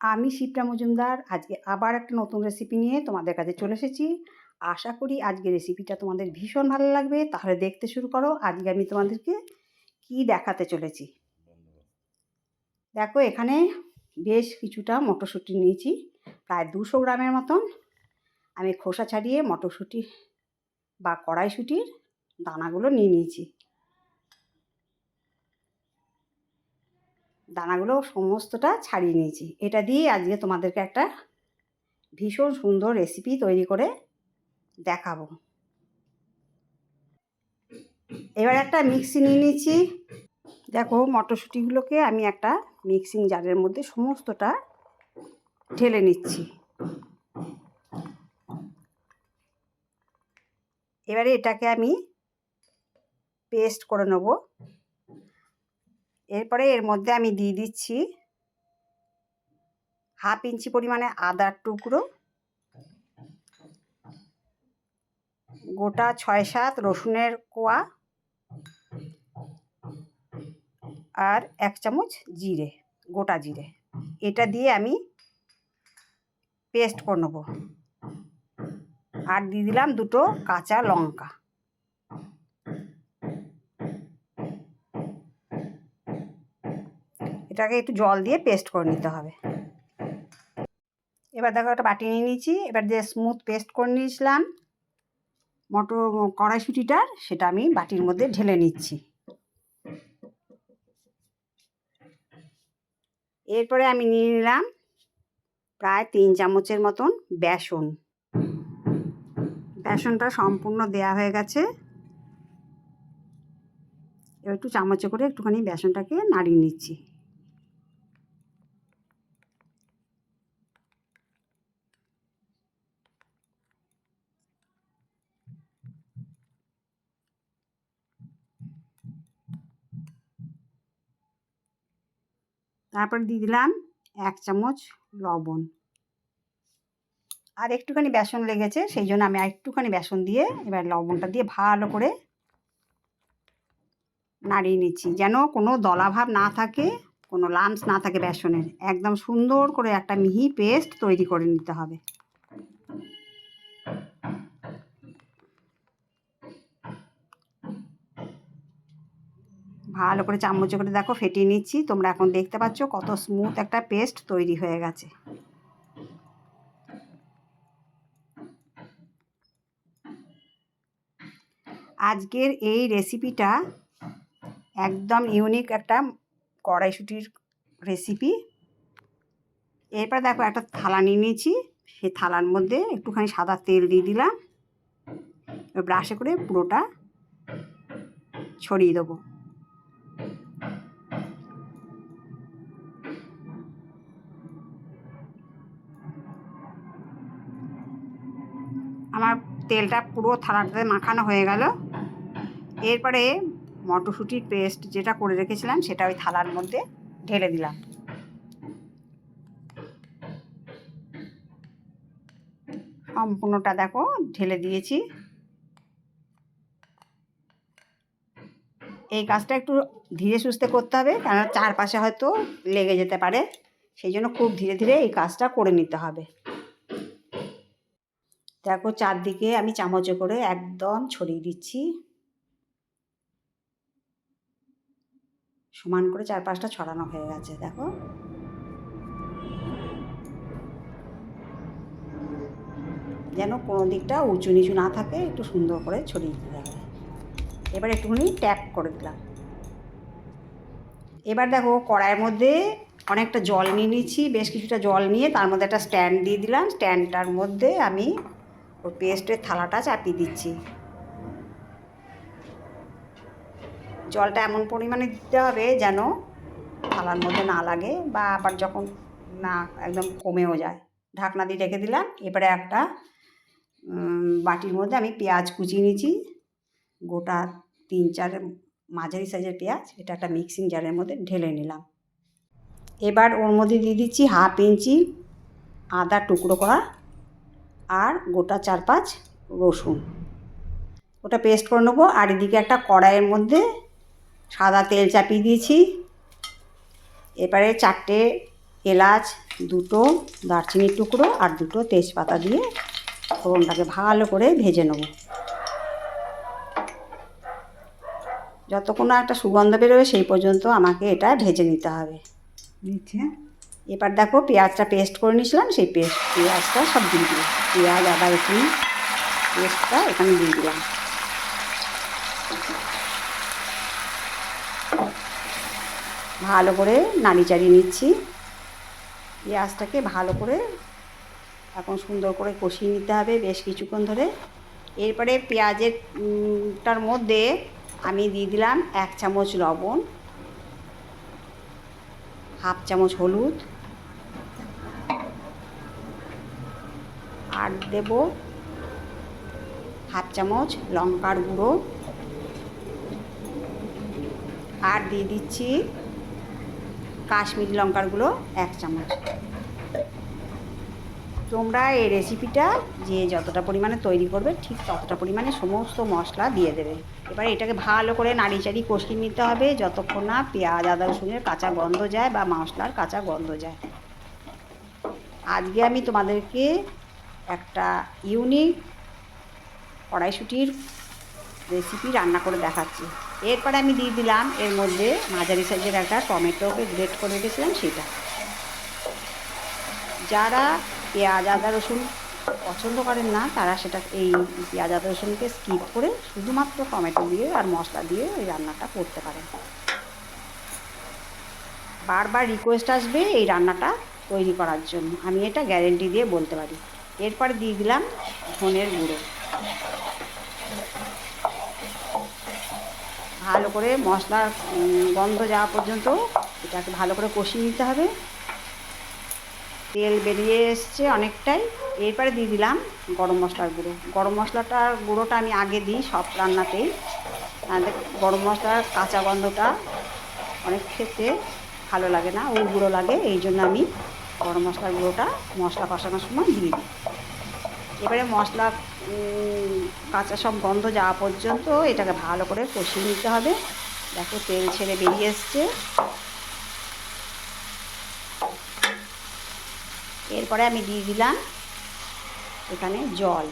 আমি শিপ্রা মজুমদার আজকে আবার একটা নতুন রেসিপি নিয়ে তোমাদের কাছে চলে এসেছি। আশা করি আজকে রেসিপিটা তোমাদের ভীষণ ভালো লাগবে। তাহলে দেখতে শুরু করো। আজকে আমি তোমাদেরকে কি দেখাতে চলেছি। দেখো এখানে বেশ কিছুটা মটরশুঁটি নিয়েছি। প্রায় দুশো গ্রামের মতন। আমি খোসা ছাড়িয়ে মটরশুঁটি বা কড়াইশুঁটির দানাগুলো নিয়ে নিয়েছি। দানাগুলো সমস্তটা ছাড়িয়ে নিয়েছি। এটা দিয়ে আজকে তোমাদেরকে একটা ভীষণ সুন্দর রেসিপি তৈরি করে দেখাবো। এবার একটা মিক্সি নিয়ে নিয়েছি। দেখো মটরশুঁটিগুলোকে আমি একটা মিক্সিং জারের মধ্যে সমস্তটা ঢেলে নিচ্ছি। এবারে এটাকে আমি পেস্ট করে নেব। এরপরে এর মধ্যে আমি দিয়ে দিচ্ছি হাফ ইঞ্চি পরিমাণে আদার টুকরো, গোটা ছয় সাত রসুনের কোয়া আর এক চামচ জিরে, গোটা জিরে। এটা দিয়ে আমি পেস্ট করে নেব। আর দিয়ে দিলাম দুটো কাঁচা লঙ্কা। এটাকে একটু জল দিয়ে পেস্ট করে নিতে হবে। এবার দেখো একটা বাটি নিয়ে নিয়েছি, এবার যে স্মুথ পেস্ট করে নিয়েছিলাম মটর, কড়াইশুঁটিটার, সেটা আমি বাটির মধ্যে ঢেলে নিচ্ছি। এরপরে আমি নিয়ে নিলাম প্রায় তিন চামচের মতন বেসন। বেসনটা সম্পূর্ণ দেয়া হয়ে গেছে। একটু চামচে করে একটুখানি বেসনটাকে নাড়িয়ে নিচ্ছি। তারপর দিয়ে দিলাম এক চামচ লবণ। আর একটুখানি বেসন লেগেছে, সেই জন্য আমি একটুখানি বেসন দিয়ে এবার লবণটা দিয়ে ভালো করে নাড়িয়ে নিচ্ছি, যেন কোনো দলাভাব না থাকে, কোনো লামস না থাকে বেসনের। একদম সুন্দর করে একটা মিহি পেস্ট তৈরি করে নিতে হবে। ভালো করে চামচে করে দেখো ফেটিয়ে নিচ্ছি। তোমরা এখন দেখতে পাচ্ছ কত স্মুথ একটা পেস্ট তৈরি হয়ে গেছে। আজকের এই রেসিপিটা একদম ইউনিক একটা কড়াইশুটির রেসিপি এরপর দেখো একটা থালা নিয়ে নিয়েছি। সেই থালার মধ্যে একটুখানি সাদা তেল দিয়ে দিলাম। ব্রাশে করে পুরোটা ছড়িয়ে দেবো। আমার তেলটা পুরো থালাটাতে মাখানো হয়ে গেল। এরপরে মটরশুঁটির পেস্ট যেটা করে রেখেছিলাম, সেটা ওই থালার মধ্যে ঢেলে দিলাম। সম্পূর্ণটা দেখো, ঢেলে দিয়েছি। এই কাজটা একটু ধীরে সুস্থে করতে হবে কারণ চারপাশে হয়তো লেগে যেতে পারে। সেই জন্য খুব ধীরে ধীরে এই কাজটা করে নিতে হবে। দেখো চারদিকে আমি চামচে করে একদম ছড়িয়ে দিচ্ছি। সমান করে চার পাঁচটা ছড়ানো হয়ে গেছে, দেখো। যেন কোনো দিকটা উঁচু নিচু না থাকে, একটু সুন্দর করে ছড়িয়ে দিতে এবার একটুখানি ট্যাপ করে দিলাম। এবার দেখো কড়াইয়ের মধ্যে অনেকটা জল নিয়ে নিয়েছি বেশ কিছুটা জল নিয়ে তার মধ্যে একটা স্ট্যান্ড দিয়ে দিলাম। স্ট্যান্ডটার মধ্যে আমি ওই পেস্টের থালাটা চাপিয়ে দিচ্ছি। জলটা এমন পরিমাণে দিতে হবে যেন থালার মধ্যে না লাগে বা আবার যখন না একদম কমেও যায়। ঢাকনা দিয়ে রেখে দিলাম। এবারে একটা বাটির মধ্যে আমি পেঁয়াজ কুচিয়ে নিয়েছি গোটা তিন চার মাঝারি সাইজের পেঁয়াজ, এটা একটা মিক্সিং জারের মধ্যে ঢেলে নিলাম। এবার ওর মধ্যে দিয়ে দিচ্ছি হাফ ইঞ্চি আদা টুকরো করা আর গোটা চার পাঁচ রসুন। ওটা পেস্ট করে নেব আর এদিকে একটা কড়াইয়ের মধ্যে সাদা তেল চাপিয়ে দিয়েছি। এবারে চারটে এলাচ, দুটো দারচিনির টুকরো আর দুটো তেজপাতা দিয়ে ফোড়নটাকে ভালো করে ভেজে নেব। যতক্ষণ একটা সুগন্ধ বেরোবে সেই পর্যন্ত আমাকে এটা ভেজে নিতে হবে। নিচে এবার দেখো পেঁয়াজটা পেস্ট করে নিয়েছিলাম সেই পেস্ট পেঁয়াজটা সব দিয়ে দিলাম। পেঁয়াজ আদা রসুন পেস্টটা এখানে দিয়ে দিলাম। ভালো করে নাড়ি চাড়িয়ে নিচ্ছি। পেঁয়াজটাকে ভালো করে এখন সুন্দর করে কষিয়ে নিতে হবে বেশ কিছুক্ষণ ধরে। এরপরে পেঁয়াজের টার মধ্যে আমি দিয়ে দিলাম এক চামচ লবণ, হাফ চামচ হলুদ, আর দেব হাফ চামচ লঙ্কার গুঁড়ো। আর দিয়ে দিচ্ছি কাশ্মীরি লঙ্কার গুঁড়ো এক চামচ। তোমরা এই রেসিপিটা যে যতটা পরিমাণে তৈরি করবে, ঠিক ততটা পরিমাণে সমস্ত মশলা দিয়ে দেবে। এবার এটাকে ভালো করে নাড়ি চাড়ি কষিয়ে নিতে হবে, যতক্ষণ না পেঁয়াজ, আদা রসুনের কাঁচা গন্ধ যায় বা মশলার কাঁচা গন্ধ যায়। আজকে আমি তোমাদেরকে একটা ইউনিক কড়াইশুটির রেসিপি রান্না করে দেখাচ্ছি। এরপরে আমি দিয়ে দিলাম, এর মধ্যে মাঝারি সাইজের একটা টমেটোকে গ্রেট করে রেখেছিলাম সেটা। যারা পেঁয়াজ, আদা, রসুন পছন্দ করেন না, তারা সেটা এই পেঁয়াজ, আদা, রসুনকে স্কিপ করে শুধুমাত্র টমেটো দিয়ে আর মশলা দিয়ে এই রান্নাটা করতে পারেন। বারবার রিকোয়েস্ট আসবে এই রান্নাটা তৈরি করার জন্য। আমি এটা গ্যারেন্টি দিয়ে বলতে পারি। এরপরে দিয়ে দিলাম ধনের গুঁড়ো। ভালো করে মশলার গন্ধ যাওয়া পর্যন্ত এটাকে ভালো করে কষিয়ে নিতে হবে। তেল বেরিয়ে এসছে অনেকটাই। এরপরে দিয়ে দিলাম গরম মশলার গুঁড়ো। গরম মশলাটার গুঁড়োটা আমি আগে দিই সব রান্নাতেই। গরম মশলার কাঁচা গন্ধটা অনেক ক্ষেত্রে ভালো লাগে না ওই গুঁড়ো লাগে, এই জন্য আমি গরম মশলার গুঁড়োটা মশলা কষানোর সময় দিয়ে দিই। এবারে মশলা কাঁচা সব গন্ধ যাওয়া পর্যন্ত এটাকে ভালো করে কষিয়ে নিতে হবে। দেখো তেল ছেড়ে বেরিয়ে এসছে। এরপরে আমি দিয়ে দিলাম এখানে জল।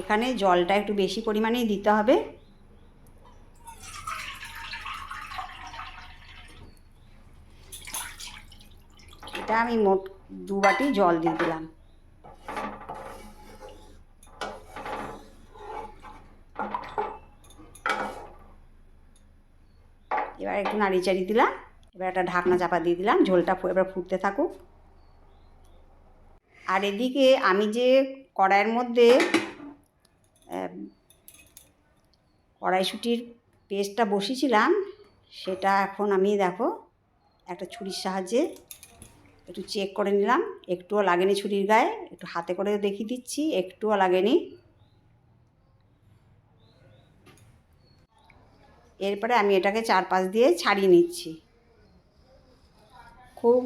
এখানে জলটা একটু বেশি পরিমাণেই দিতে হবে। এটা আমি মোট দু বাটি জল দিয়ে দিলাম। এবার একটু নাড়ি চাড়ি দিলাম। এবার একটা ঢাকনা চাপা দিয়ে দিলাম। ঝোলটা এবার ফুটতে থাকুক। আর এদিকে আমি যে কড়াইয়ের মধ্যে কড়াইশুটির পেস্টটা বসিয়েছিলাম, সেটা এখন আমি দেখো, একটা ছুরির সাহায্যে একটু চেক করে নিলাম। একটুও লাগেনি ছুরির গায়ে, একটু হাতে করে দেখিয়ে দিচ্ছি, একটুও লাগেনি। এরপরে আমি এটাকে চারপাশ দিয়ে ছাড়িয়ে নিচ্ছি। খুব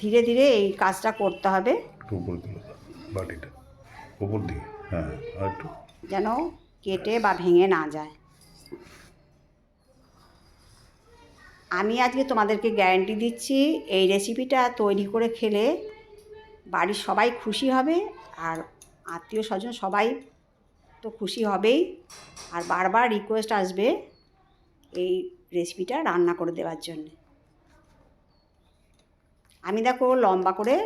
ধীরে ধীরে এই কাজটা করতে হবে। একটু উপর দিল বাটিটা। উপর দিকে হ্যাঁ আর একটু। যেন কেটে বা ভেঙে না যায়। আমি আজকে তোমাদেরকে গ্যারান্টি দিচ্ছি, এই রেসিপিটা তৈরি করে খেলে বাড়ির সবাই খুশি হবে আর আত্মীয় স্বজন সবাই তো খুশি হবেই। আর বারবার রিকোয়েস্ট আসবে এই রেসিপিটা রান্না করে দেওয়ার জন্য। আমি দেখো লম্বা করে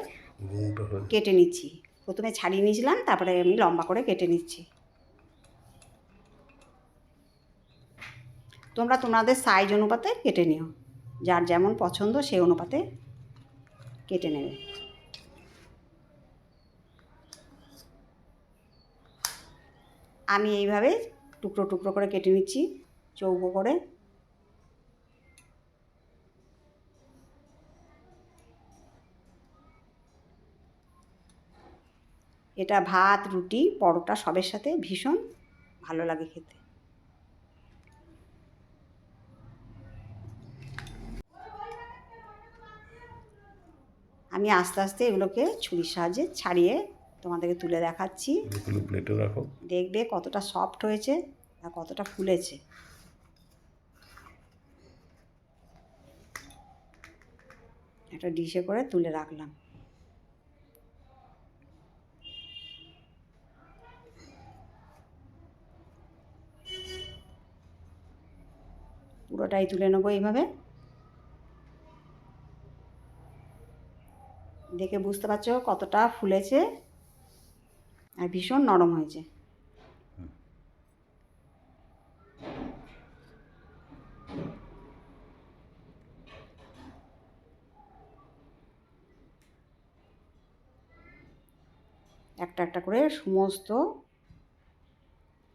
কেটে নিচ্ছি। প্রথমে ছাড়িয়ে নিয়েছিলাম, তারপরে আমি লম্বা করে কেটে নিচ্ছি। তোমরা তোমাদের সাইজ অনুপাতে কেটে নিও। যার যেমন পছন্দ সে অনুপাতে কেটে নেবে। আমি এইভাবে টুকরো টুকরো করে কেটে নিচ্ছি, চৌকো করে। এটা ভাত রুটি পরোটা সবের সাথে ভীষণ ভালো লাগে খেতে। আমি আস্তে আস্তে এগুলোকে ছুরির সাহায্যে ছাড়িয়ে তোমাদেরকে তুলে দেখাচ্ছি। রাখো। দেখবে কতটা সফট হয়েছে আর কতটা ফুলেছে। একটা ডিশে করে তুলে রাখলাম। পুরোটাই তুলে নেব এইভাবে। দেখে বুঝতে পারছ কতটা ফুলেছে আর ভীষণ নরম হয়েছে। একটা একটা করে সমস্ত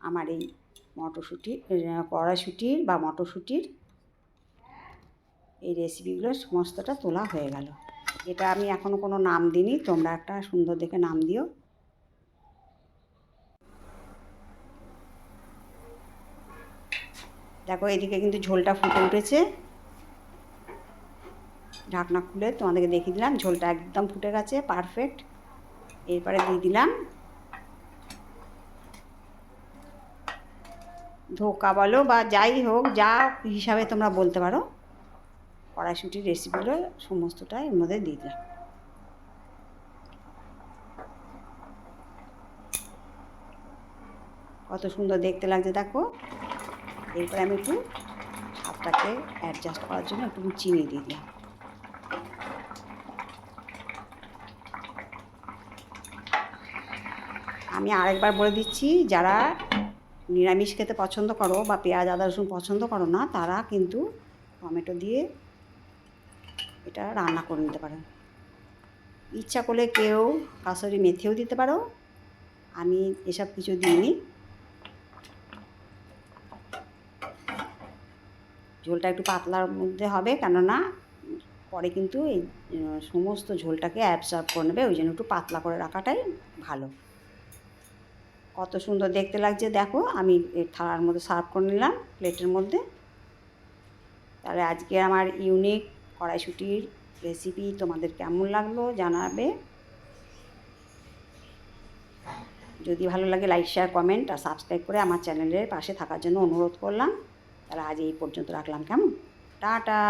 আমার এই মটরশুঁটি কড়াইশুঁটির বা মটরশুঁটির এই রেসিপিগুলো সমস্তটা তোলা হয়ে গেল। এটা আমি এখনও কোনো নাম দিইনি, তোমরা একটা সুন্দর দেখে নাম দিও। দেখো, এদিকে কিন্তু ঝোলটা ফুটে উঠেছে। ঢাকনা খুলে তোমাদেরকে দেখিয়ে দিলাম, ঝোলটা একদম ফুটে গেছে পারফেক্ট এরপরে দিয়ে দিলাম ধোকা বলো বা যাই হোক, যা হিসাবে তোমরা বলতে পারো, কড়াইশুটির রেসিপিগুলো সমস্তটাই এর মধ্যে দিয়ে দিলাম। কত সুন্দর দেখতে লাগছে, দেখো। এরপরে আমি একটু স্বাদটাকে অ্যাডজাস্ট করার জন্য একটু চিনি দিয়ে দিলাম। আমি আরেকবার বলে দিচ্ছি, যারা নিরামিষ খেতে পছন্দ করো বা পেঁয়াজ, আদা, রসুন পছন্দ করো না, তারা কিন্তু টমেটো দিয়ে এটা রান্না করে নিতে পারো। ইচ্ছা করলে কেউ কাসরি মেথিও দিতে পারো। আমি এসব কিছু দিইনি। ঝোলটা একটু পাতলার মধ্যে হবে, কেননা পরে কিন্তু এই সমস্ত ঝোলটাকে অ্যাবসর্ব করে নেবে, ওই জন্য একটু পাতলা করে রাখাটাই ভালো। কত সুন্দর দেখতে লাগছে। দেখো, আমি থালার মধ্যে সার্ভ করে নিলাম, প্লেটের মধ্যে। তাহলে আজকে আমার ইউনিক কড়াইশুটির রেসিপি তোমাদের কেমন লাগল জানাবে। যদি ভালো লাগে, লাইক, শেয়ার, কমেন্ট আর সাবস্ক্রাইব করে আমার চ্যানেলের পাশে থাকার জন্য অনুরোধ করলাম। তাহলে আজ এই পর্যন্ত রাখলাম। কেমন? টাটা।